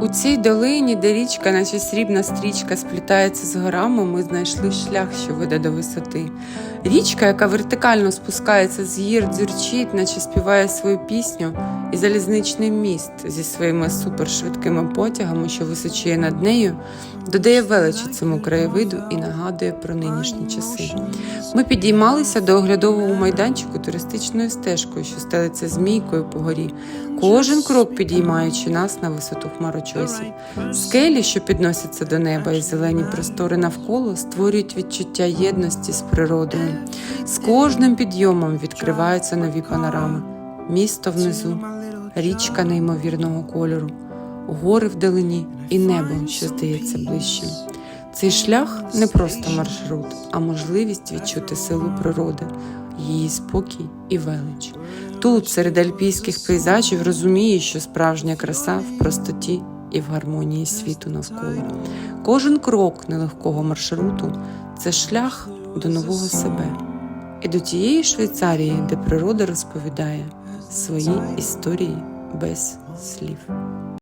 У цій долині, де річка, наче срібна стрічка, сплітається з горами, ми знайшли шлях, що веде до висоти. Річка, яка вертикально спускається з гір, дзюрчить, наче співає свою пісню, і залізничний міст зі своїми супершвидкими потягами, що височіє над нею, додає величі цьому краєвиду і нагадує про нинішні часи. Ми підіймалися до оглядового майданчику туристичною стежкою, що стелиться змійкою по горі, кожен крок підіймаючи нас на висоту хмарочосів. Скелі, що підносяться до неба, і зелені простори навколо створюють відчуття єдності з природою. З кожним підйомом відкриваються нові панорами. Місто внизу, річка неймовірного кольору, гори вдалині і небо, що здається ближчим. Цей шлях не просто маршрут, а можливість відчути силу природи, її спокій і велич. Тут, серед альпійських пейзажів, розумієш, що справжня краса в простоті і в гармонії світу навколо. Кожен крок нелегкого маршруту це шлях до нового себе і до тієї Швейцарії, де природа розповідає свої історії без слів.